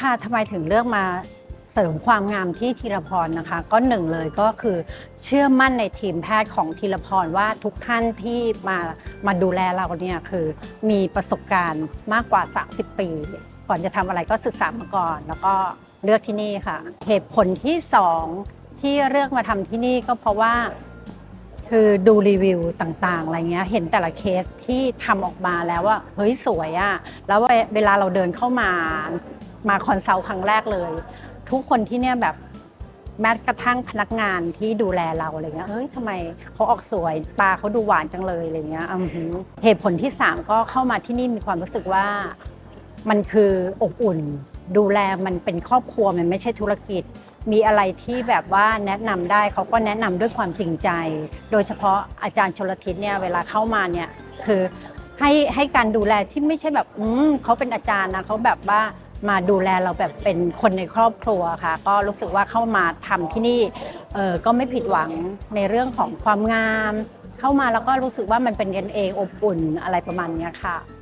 ค่ะทำไมถึงเลือกมาเสริมความงามที่ธีรพรนะคะ ก็หนึ่งเลยก็คือเชื่อมั่นในทีมแพทย์ของธีรพรว่าทุกท่านที่มามาดูแลเราเนี่ยคือมีประสบการณ์มากกว่า 30 ปี ก่อนจะทำอะไรก็ศึกษามาก่อน แล้วก็เลือกที่นี่ค่ะ เหตุผลที่สองที่เลือกมาทำที่นี่ก็เพราะว่าคือดูรีวิวต่างๆ อะไรเงี้ย เห็นแต่ละเคสที่ทำออกมาแล้วว่าเฮ้ยสวยอะแล้วเวลาเราเดินเข้ามา มาคอนซัลท์ครั้งแรกเลย ทุกคนที่เนี่ยแบบแม้กระทั่งพนักงานที่ดูแลเราอะไรเงี้ยเฮ้ยทำไมเขาออกสวยตาเขาดูหวานจังเลยอะไรเงี้ยอือหือเหตุผลที่ 3 ก็เข้ามาที่นี่มีความรู้สึกว่ามันคืออบอุ่น ดูแลมันเป็นครอบครัวมันไม่ใช่ธุรกิจ มีอะไรที่แบบว่าแนะนำได้เขาก็แนะนำด้วยความจริงใจ โดยเฉพาะอาจารย์ชลทิศเนี่ยเวลาเข้ามาเนี่ยคือให้ให้การดูแลที่ไม่ใช่แบบอืมเขาเป็นอาจารย์นะเขาแบบว่า มาดูแลเราแบบเป็นคนในครอบครัวค่ะ ก็รู้สึกว่าเข้ามาทำที่นี่เออก็ไม่ผิดหวังในเรื่องของความงาม เข้ามาแล้วก็รู้สึกว่ามันเป็นกันเองอบอุ่นอะไรประมาณนี้ค่ะ